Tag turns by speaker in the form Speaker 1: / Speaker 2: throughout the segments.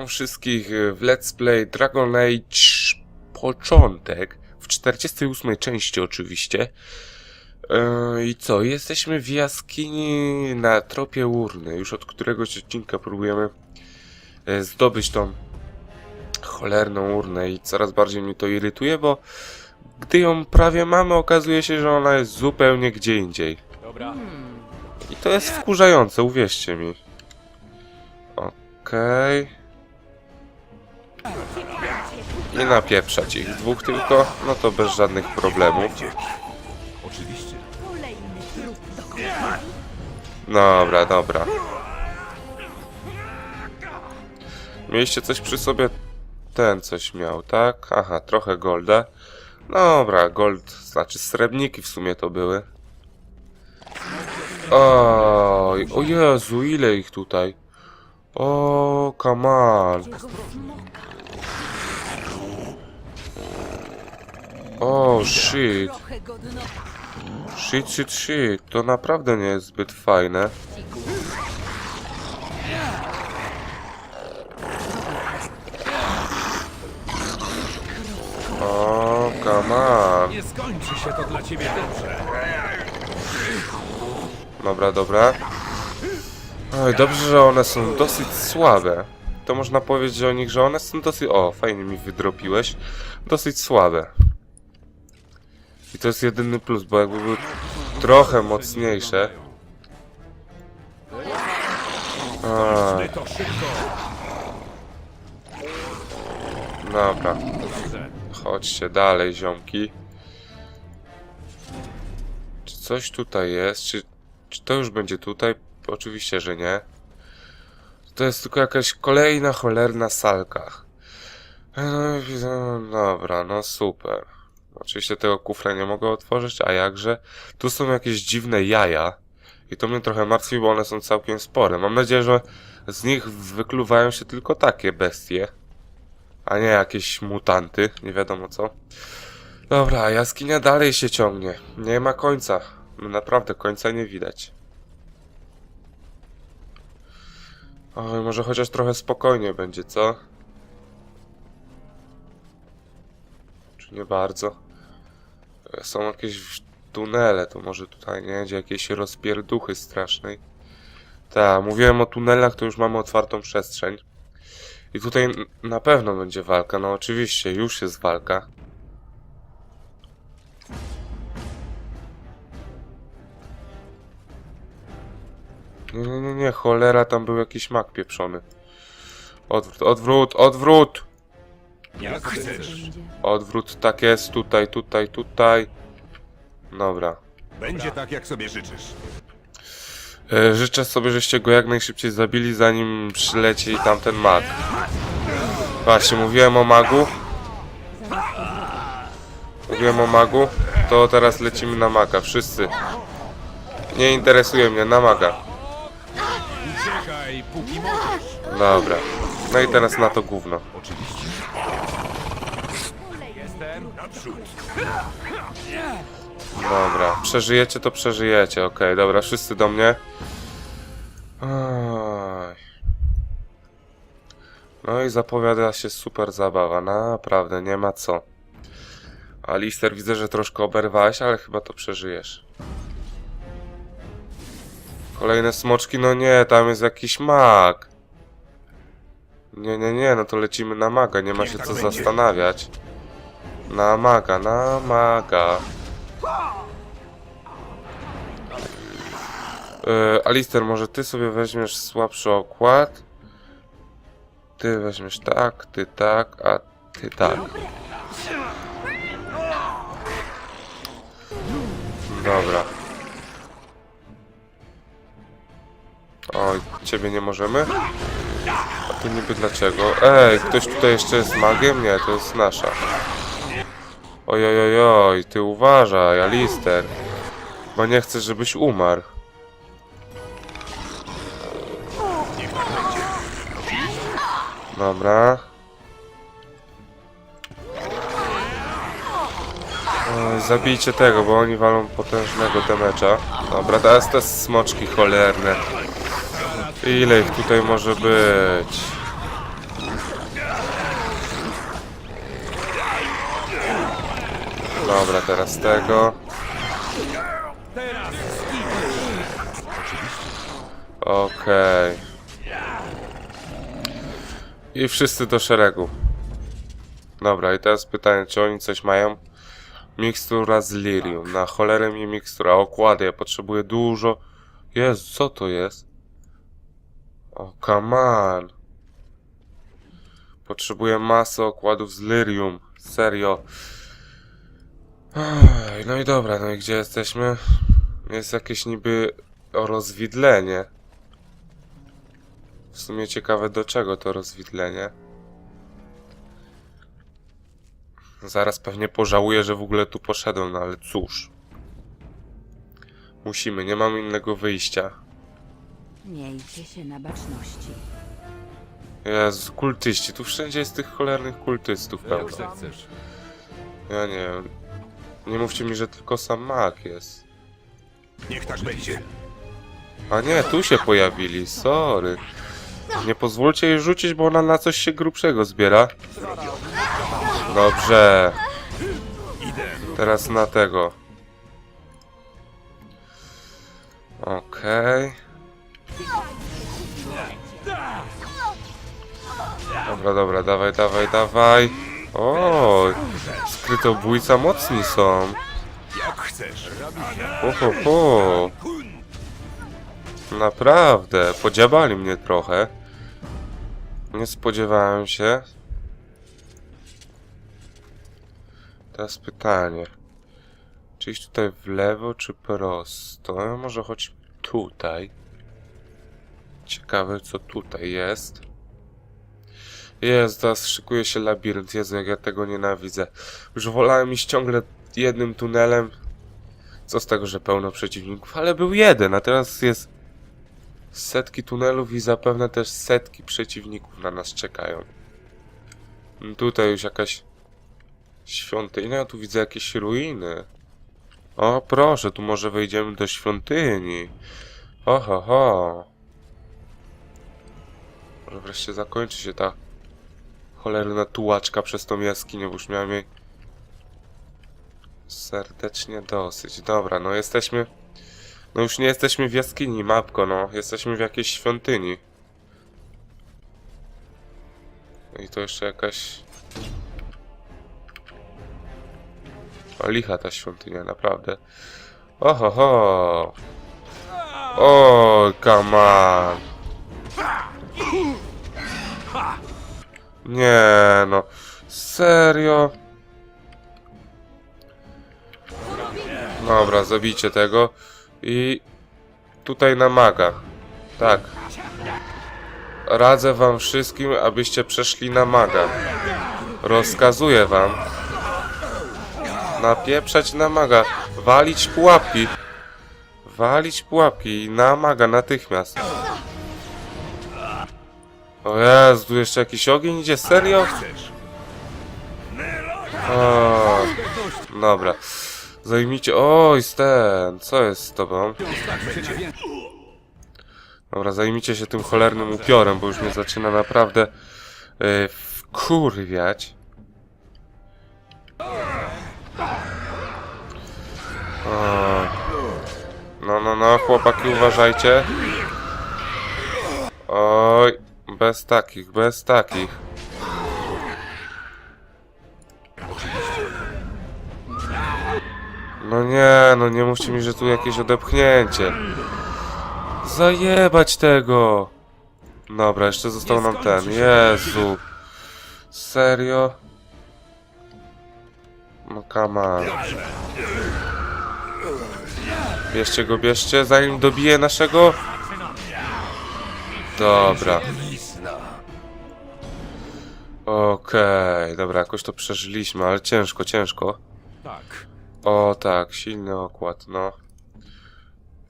Speaker 1: Witam wszystkich w Let's Play Dragon Age początek, w 48 części oczywiście. Yy, I co, jesteśmy w jaskini na tropie urny. Już od któregoś odcinka próbujemy e, zdobyć tą cholerną urnę i coraz bardziej mnie to irytuje, bo gdy ją prawie mamy, okazuje się, że ona jest zupełnie gdzie indziej.
Speaker 2: Dobra.
Speaker 1: I to jest wkurzające, uwierzcie mi. Okej. I napieprzać ich dwóch tylko, no to bez żadnych problemów.
Speaker 2: Oczywiście.
Speaker 1: Dobra, dobra. Mieliście coś przy sobie? Ten coś miał, tak? Aha, trochę golda. Dobra, gold, znaczy srebrniki w sumie to były. Oj, o Jezu, ile ich tutaj? O, come on. O, shit. Shit, shit, shit. To naprawdę nie jest zbyt fajne. O, come on.
Speaker 2: Nie skończy się to dla ciebie dobrze.
Speaker 1: Dobra, dobra. Oj, dobrze, że one są dosyć słabe. To można powiedzieć o nich, że one są dosyć... O, fajnie mi wydropiłeś. Dosyć słabe. I to jest jedyny plus, bo jakby były trochę mocniejsze...
Speaker 2: Szybko.
Speaker 1: dobra. Chodźcie dalej, ziomki. Czy coś tutaj jest? Czy, czy to już będzie tutaj? Oczywiście, że nie. To jest tylko jakaś kolejna cholerna salka. No, widzę- dobra, no super. Oczywiście tego kufra nie mogę otworzyć, a jakże? Tu są jakieś dziwne jaja. I to mnie trochę martwi, bo one są całkiem spore. Mam nadzieję, że z nich wykluwają się tylko takie bestie a nie jakieś mutanty, nie wiadomo co. Dobra, jaskinia dalej się ciągnie. Nie ma końca. Naprawdę końca nie widać. Oj, może chociaż trochę spokojnie będzie, co? Nie bardzo? E, Są jakieś tunele, to może tutaj nie będzie jakiejś rozpierduchy strasznej. Tak, mówiłem o tunelach, to już mamy otwartą przestrzeń. I tutaj na pewno będzie walka, no oczywiście, już jest walka. Nie, nie, nie, cholera, tam był jakiś mak pieprzony. Odwrót, odwrót, odwrót!
Speaker 2: Jak chcesz.
Speaker 1: Odwrót, tak jest, tutaj, tutaj, tutaj. Dobra.
Speaker 3: Będzie tak, jak sobie życzysz.
Speaker 1: E, Życzę sobie, żeście go jak najszybciej zabili, zanim przyleci tamten mag. Właśnie, mówiłem o magu. Mówiłem o magu. To teraz lecimy na maga, wszyscy. Nie interesuje mnie, na maga.
Speaker 2: Uciekaj, póki możesz.
Speaker 1: Dobra. No i teraz na to gówno.
Speaker 2: Oczywiście. Jestem. Naprzód.
Speaker 1: Dobra, przeżyjecie to przeżyjecie, okej, dobra, wszyscy do mnie. No i zapowiada się super zabawa, naprawdę, nie ma co. Alister, widzę, że troszkę oberwałeś, ale chyba to przeżyjesz. Kolejne smoczki, no nie, tam jest jakiś mag. Nie, nie, nie, no to lecimy na maga, nie ma się co zastanawiać. Na maga, na maga. E, Alister, może ty sobie weźmiesz słabszy okład? Ty weźmiesz tak, ty tak, a ty tak. Dobra. Oj, ciebie nie możemy? Tu niby dlaczego? Ej, ktoś tutaj jeszcze jest magiem? Nie, to jest nasza. Oj, oj, oj, ty uważaj, Alister. Bo nie chcę, żebyś umarł. Dobra. Zabijcie tego, bo oni walą potężnego demecza. Dobra, teraz te smoczki cholerne. Ile ich tutaj może być? Dobra, teraz tego. Okej. Okay. I wszyscy do szeregu. Dobra, i teraz pytanie, czy oni coś mają? Mikstura z lirium. Na cholerę mi mikstura. Okłady, ja potrzebuję dużo... Jezu, co to jest? O, come on. Potrzebuję masy okładów z lirium. Serio. No i dobra, no i gdzie jesteśmy? Jest jakieś niby rozwidlenie. W sumie ciekawe do czego to rozwidlenie. Zaraz pewnie pożałuję, że w ogóle tu poszedłem, no ale cóż. Musimy, nie mamy innego wyjścia.
Speaker 4: Miejcie się na baczności.
Speaker 1: Jezu, kultyści, tu wszędzie jest tych cholernych kultystów
Speaker 2: Jak
Speaker 1: pełno. Ja nie wiem. Nie mówcie mi, że tylko sam mak jest.
Speaker 3: Niech tak będzie.
Speaker 1: A nie, tu się pojawili, sorry. Nie pozwólcie jej rzucić, bo ona na coś się grubszego zbiera. Dobrze. Teraz na tego. Okej. Dobra, dobra, dawaj, dawaj, dawaj. O, skrytobójca mocni są.
Speaker 3: Jak chcesz.
Speaker 1: Ho, ho, ho. Naprawdę, podziabali mnie trochę. Nie spodziewałem się. Teraz pytanie. Czy iść tutaj w lewo, czy prosto? Może choć tutaj. Ciekawe, co tutaj jest. Jest, teraz szykuje się labirynt. Jezu, jak ja tego nienawidzę. Już wolałem iść ciągle jednym tunelem. Co z tego, że pełno przeciwników, ale był jeden, a teraz jest setki tunelów i zapewne też setki przeciwników na nas czekają. Mm, Tutaj już jakaś świątynia, tu widzę jakieś ruiny. O, proszę, tu może wejdziemy do świątyni. Oho, ho. Może wreszcie zakończy się ta cholerna tułaczka przez tą jaskinię, bo już miałem jej serdecznie dosyć. Dobra, no jesteśmy... No już nie jesteśmy w jaskini, mapko, no. Jesteśmy w jakiejś świątyni. No I to jeszcze jakaś... O, licha ta świątynia, naprawdę. Oho, ho. O, come on. Nie, no. Serio? Dobra, zabijcie tego. I tutaj na maga. Tak. Radzę wam wszystkim, abyście przeszli na maga. Rozkazuję wam. Napieprzać na maga. Walić pułapki. Walić pułapki na maga natychmiast. O Jezu, tu jeszcze jakiś ogień idzie? Serio?
Speaker 3: Chcesz.
Speaker 1: O, dobra. Zajmijcie. Oj, Sten, co jest z tobą? Dobra, zajmijcie się tym cholernym upiorem, bo już mnie zaczyna naprawdę yy, wkurwiać. O. No, no, no, chłopaki, uważajcie. Oj, bez takich, bez takich. No nie, no nie mówcie mi, że tu jakieś odepchnięcie. Zajebać tego! Dobra, jeszcze został nam ten. Jezu. Serio? No come on. Bierzcie go, bierzcie, zanim dobije naszego... Dobra. Okej, dobra, jakoś to przeżyliśmy, ale ciężko, ciężko.
Speaker 2: Tak.
Speaker 1: O tak, silny okład, no.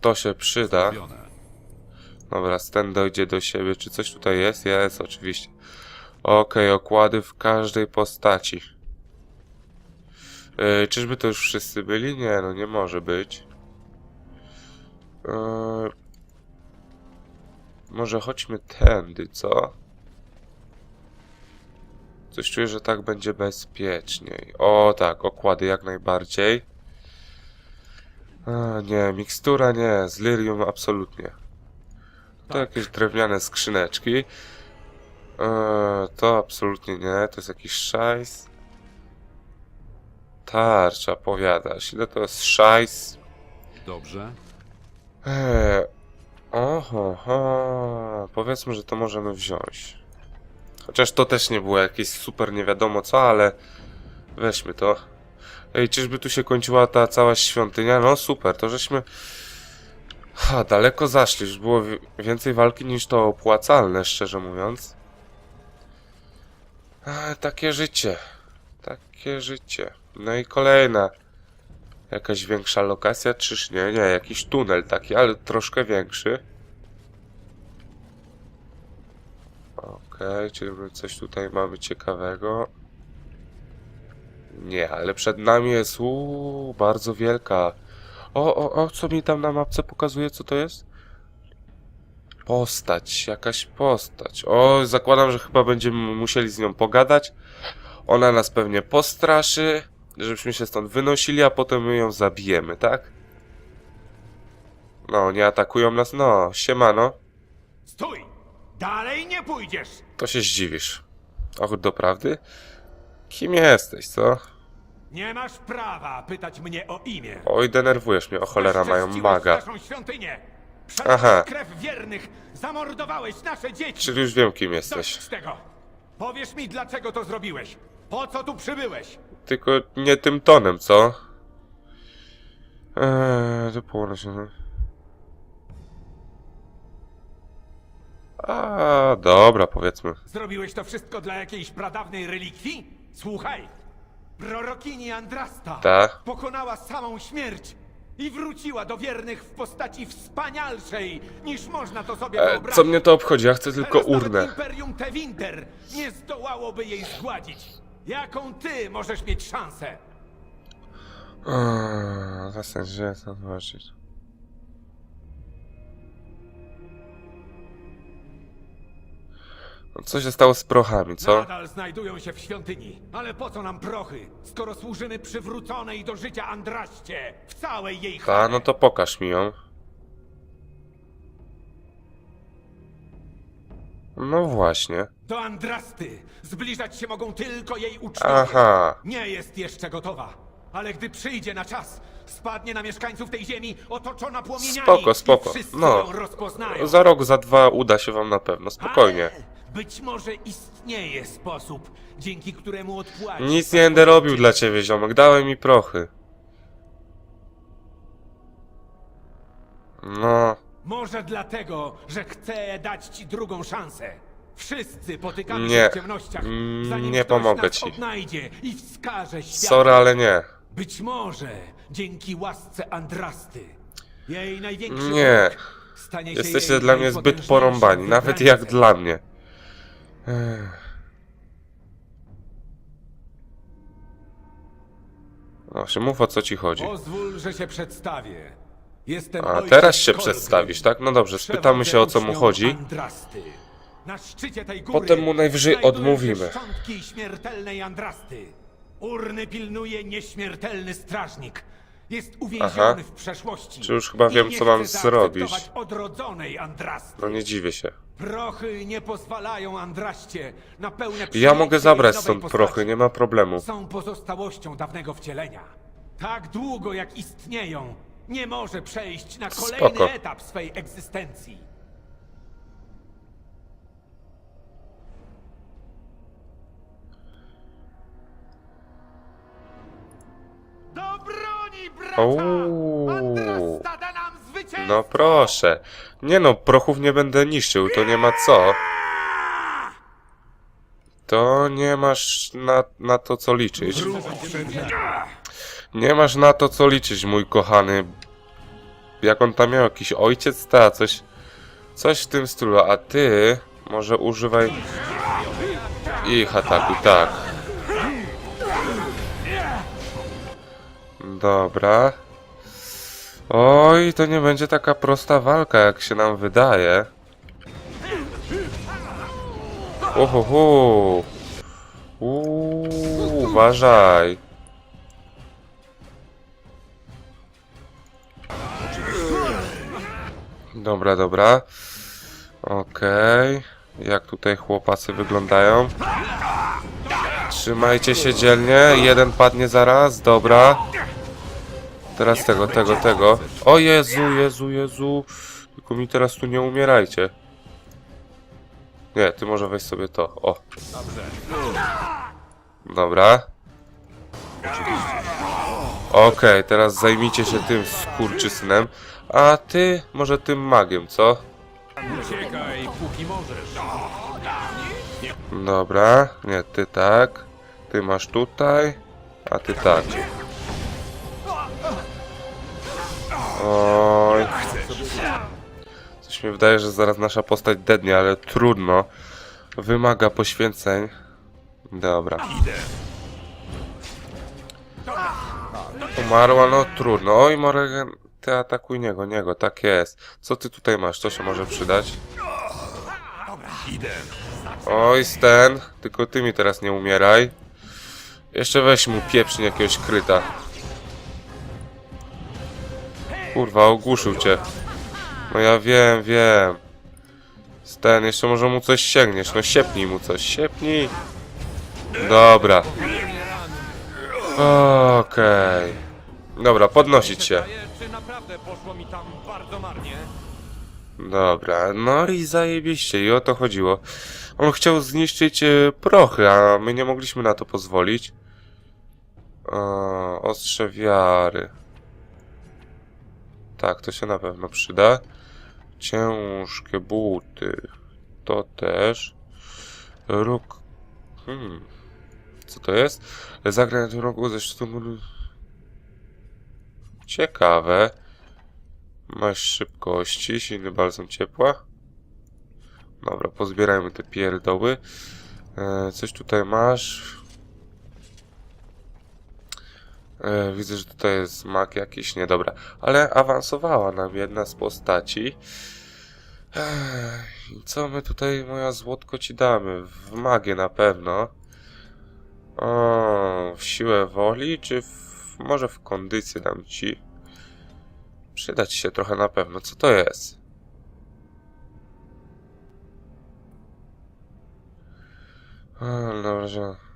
Speaker 1: To się przyda. Dobra, Sten dojdzie do siebie. Czy coś tutaj jest? Jest, oczywiście. Okej, okłady w każdej postaci. Yy, czyżby to już wszyscy byli? Nie, no nie może być. Yy, może chodźmy tędy, co? Coś czuję, że tak będzie bezpieczniej. O tak, okłady jak najbardziej. A, nie, mikstura nie, z Lyrium absolutnie. To jakieś drewniane skrzyneczki. E, to absolutnie nie, to jest jakiś szajs. Tarcza, powiadasz. Ile to jest szajs?
Speaker 2: Dobrze.
Speaker 1: Eee, oho, ho. Powiedzmy, że to możemy wziąć. Chociaż to też nie było jakieś super nie wiadomo co, ale weźmy to. Ej, czyżby tu się kończyła ta cała świątynia? No super, to żeśmy ha, daleko zaszli. Już było wi- więcej walki niż to opłacalne, szczerze mówiąc. Ale takie życie. Takie życie. No i kolejna Jakaś większa lokacja, czyż nie? Nie, jakiś tunel taki, ale troszkę większy. Okej, my coś tutaj mamy ciekawego. Nie, ale przed nami jest uuu, bardzo wielka. O, o, o, co mi tam na mapce pokazuje, co to jest? Postać, jakaś postać. O, zakładam, że chyba będziemy musieli z nią pogadać. Ona nas pewnie postraszy, żebyśmy się stąd wynosili, a potem my ją zabijemy, tak? No, nie atakują nas, no, siemano.
Speaker 3: Stój! Dalej nie pójdziesz!
Speaker 1: To się zdziwisz. Och, doprawdy? Kim jesteś, co?
Speaker 3: Nie masz prawa pytać mnie o imię.
Speaker 1: Oj, denerwujesz mnie, o cholera, mają maga.
Speaker 3: naszą świątynię.
Speaker 1: Aha.
Speaker 3: Aha. krew wiernych, zamordowałeś nasze dzieci.
Speaker 1: Czyli już wiem, kim
Speaker 3: Dość
Speaker 1: jesteś.
Speaker 3: z tego. Powiesz mi, dlaczego to zrobiłeś? Po co tu przybyłeś?
Speaker 1: Tylko nie tym tonem, co? Eee, to położę się. A, dobra, powiedzmy.
Speaker 3: Zrobiłeś to wszystko dla jakiejś pradawnej relikwii? Słuchaj, prorokini Andrasta
Speaker 1: Ta?
Speaker 3: pokonała samą śmierć i wróciła do wiernych w postaci wspanialszej, niż można to sobie
Speaker 1: E,
Speaker 3: wyobrazić.
Speaker 1: co mnie to obchodzi? Ja chcę tylko
Speaker 3: Teraz nawet
Speaker 1: urnę.
Speaker 3: Imperium Tevinter nie zdołałoby jej zgładzić. Jaką ty możesz mieć szansę?
Speaker 1: Eee, się, co zobaczyć. Co się stało z prochami, co?
Speaker 3: Nadal znajdują się w świątyni. Ale po co nam prochy, skoro służymy przywróconej do życia Andraście w całej jej
Speaker 1: Ta,
Speaker 3: chwale?
Speaker 1: no to pokaż mi ją. No właśnie.
Speaker 3: Do Andrasty zbliżać się mogą tylko jej uczniowie.
Speaker 1: Aha.
Speaker 3: Nie jest jeszcze gotowa. Ale gdy przyjdzie na czas, spadnie na mieszkańców tej ziemi otoczona płomieniami.
Speaker 1: Spoko, spoko.
Speaker 3: I wszyscy
Speaker 1: No.
Speaker 3: ją rozpoznają.
Speaker 1: Za rok, za dwa uda się wam na pewno, spokojnie.
Speaker 3: Ale być może istnieje sposób, dzięki któremu odpłacić.
Speaker 1: Nic nie będę robił dla ciebie, ziomek. Dałeś mi prochy. No,
Speaker 3: Może dlatego, że chcę dać ci drugą szansę. Wszyscy potykamy
Speaker 1: Nie.
Speaker 3: się w ciemnościach,
Speaker 1: Mm,
Speaker 3: zanim
Speaker 1: nie
Speaker 3: ktoś
Speaker 1: pomogę
Speaker 3: nas
Speaker 1: ci.
Speaker 3: odnajdzie i wskaże świat.
Speaker 1: sorry, ale nie.
Speaker 3: Być może dzięki łasce Andrasty. Jej największy
Speaker 1: Nie.
Speaker 3: wróg stanie się
Speaker 1: Jesteście
Speaker 3: jej
Speaker 1: dla mnie zbyt
Speaker 3: najpotężniejszym
Speaker 1: porąbani, nawet jak
Speaker 3: wybrańcem.
Speaker 1: dla mnie. Ech. Właśnie, mów o co ci chodzi.
Speaker 3: Pozwól, że się przedstawię. Jestem
Speaker 1: A,
Speaker 3: ojciec
Speaker 1: teraz się
Speaker 3: Kolgrim.
Speaker 1: przedstawisz, tak? No dobrze, spytamy się o co mu chodzi.
Speaker 3: Andrasty. Na szczycie tej góry
Speaker 1: Potem mu najwyżej
Speaker 3: znajdują się
Speaker 1: odmówimy.
Speaker 3: szczątki śmiertelnej Andrasty. Urny pilnuje nieśmiertelny strażnik. Jest uwięziony
Speaker 1: Aha.
Speaker 3: w przeszłości.
Speaker 1: Czy już chyba
Speaker 3: i
Speaker 1: wiem,
Speaker 3: nie
Speaker 1: co mam
Speaker 3: chce
Speaker 1: zrobić.
Speaker 3: odrodzonej Andrasty.
Speaker 1: No nie dziwię się.
Speaker 3: Prochy nie pozwalają Andraście na pełne
Speaker 1: Ja
Speaker 3: przyjęcie
Speaker 1: mogę zabrać
Speaker 3: nowej
Speaker 1: stąd
Speaker 3: postaci.
Speaker 1: prochy, nie ma problemu.
Speaker 3: Są pozostałością dawnego wcielenia. Tak długo jak istnieją, nie może przejść na kolejny
Speaker 1: Spoko.
Speaker 3: etap swej egzystencji. Do broni!
Speaker 1: Uuu.
Speaker 3: Andrasta da nam zwycięstwo!
Speaker 1: No proszę. Nie no, prochów nie będę niszczył, to nie ma co. To nie masz na, na to co liczyć. Nie masz na to co liczyć, mój kochany. Jak on tam miał jakiś ojciec, ta, coś, coś w tym stylu, a ty może używaj ich ataku, tak. Dobra. Oj, to nie będzie taka prosta walka, jak się nam wydaje. Uuu, uważaj. Dobra, dobra. Okej. Jak tutaj chłopacy wyglądają? Trzymajcie się dzielnie. Jeden padnie zaraz. Dobra. Teraz tego, tego, tego. O Jezu, Jezu, Jezu. Tylko mi teraz tu nie umierajcie. Nie, ty może weź sobie to. O. Dobra. Okej, teraz zajmijcie się tym skurczysynem. A ty, może tym magiem, co?
Speaker 2: Uciekaj, póki możesz.
Speaker 1: Dobra, nie, ty tak. Ty masz tutaj, a ty tak. Oj. Coś mi wydaje, że zaraz nasza postać dednie, ale trudno. Wymaga poświęceń. Dobra. Umarła, no trudno. Oj, Morgan, ty atakuj niego, niego, tak jest. Co ty tutaj masz? Co się może przydać? Oj, Sten, tylko ty mi teraz nie umieraj. Jeszcze weź mu pieprznie jakiegoś kryta. Kurwa, ogłuszył cię. No ja wiem, wiem. Sten, jeszcze może mu coś sięgniesz. No siepnij mu coś, siepnij. Dobra. Okej. Dobra, podnosić się. Dobra, no i zajebiście, i o to chodziło. On chciał zniszczyć e, prochy, a my nie mogliśmy na to pozwolić. O, ostrze wiary. Tak, to się na pewno przyda. Ciężkie buty. To też. Róg. Hmm. Co to jest? Zagraj tym rogu ze sztuką. Ciekawe. Masz szybkości, silny balsam ciepła. Dobra, pozbierajmy te pierdoły. E, coś tutaj masz. E, widzę, że tutaj jest mak jakiś, nie dobra. Ale awansowała nam jedna z postaci. I co my tutaj, moja złotko, ci damy? W magię na pewno. O, w siłę woli, czy w, może w kondycję dam ci? Przydać się trochę na pewno. Co to jest? A, dobrze.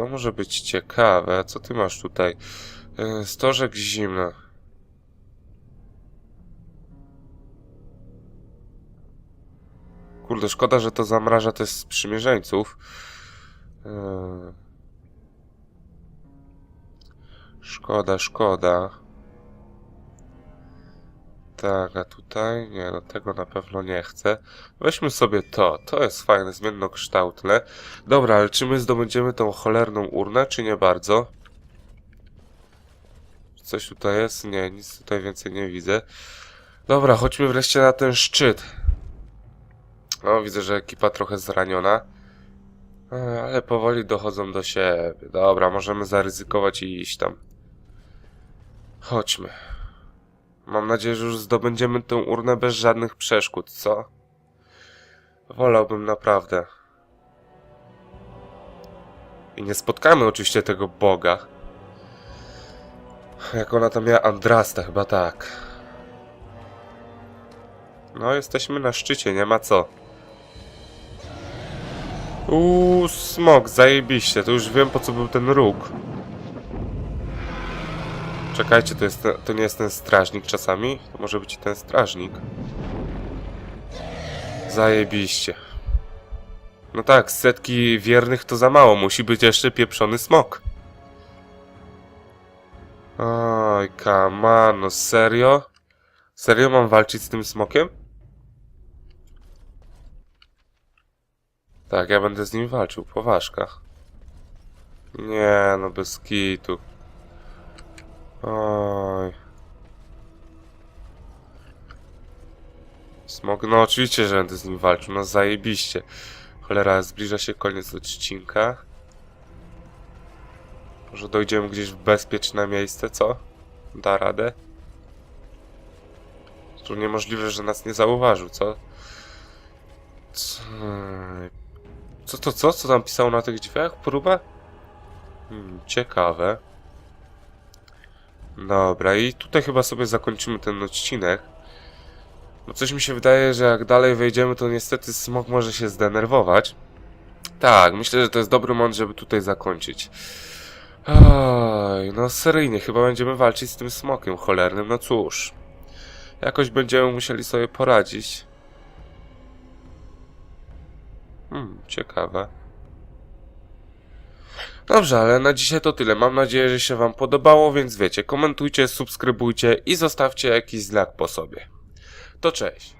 Speaker 1: To może być ciekawe. Co ty masz tutaj? E, Stożek zimna. Kurde, szkoda, że to zamraża też sprzymierzeńców. Eee. Szkoda, szkoda. Tak, a tutaj? Nie, no tego na pewno nie chcę. Weźmy sobie to. To jest fajne, zmiennokształtne. Dobra, ale czy my zdobędziemy tą cholerną urnę, czy nie bardzo? Coś tutaj jest? Nie, nic tutaj więcej nie widzę. Dobra, chodźmy wreszcie na ten szczyt. O, widzę, że ekipa trochę zraniona. E, Ale powoli dochodzą do siebie. Dobra, możemy zaryzykować i iść tam. Chodźmy. Mam nadzieję, że już zdobędziemy tę urnę bez żadnych przeszkód, co? Wolałbym naprawdę. I nie spotkamy oczywiście tego Boga. Jak ona tam miała Andrasta, chyba tak. No, jesteśmy na szczycie, nie ma co. Uuu, smok, zajebiście. To już wiem po co był ten róg. Czekajcie, to, jest to nie jest ten strażnik czasami? To może być ten strażnik. Zajebiście. No tak, setki wiernych to za mało. Musi być jeszcze pieprzony smok. Oj, come on, no serio? Serio mam walczyć z tym smokiem? Tak, ja będę z nim walczył, po ważkach. Nie, no bez kitu. Oj. Smok, no oczywiście, że będę z nim walczył, no zajebiście. Cholera, zbliża się koniec odcinka. Może dojdziemy gdzieś w bezpieczne miejsce, co? Da radę? to niemożliwe, że nas nie zauważył, co? Co, co to co? Co tam pisało na tych drzwiach? Próbę? Hmm, ciekawe. Dobra, i tutaj chyba sobie zakończymy ten odcinek. Bo coś mi się wydaje, że jak dalej wejdziemy, to niestety smok może się zdenerwować. Tak, myślę, że to jest dobry moment, żeby tutaj zakończyć. Oj, no seryjnie, chyba będziemy walczyć z tym smokiem cholernym, no cóż. Jakoś będziemy musieli sobie poradzić. Hmm, ciekawe. Dobrze, ale na dzisiaj to tyle. Mam nadzieję, że się Wam podobało, więc wiecie, komentujcie, subskrybujcie i zostawcie jakiś znak po sobie. To cześć.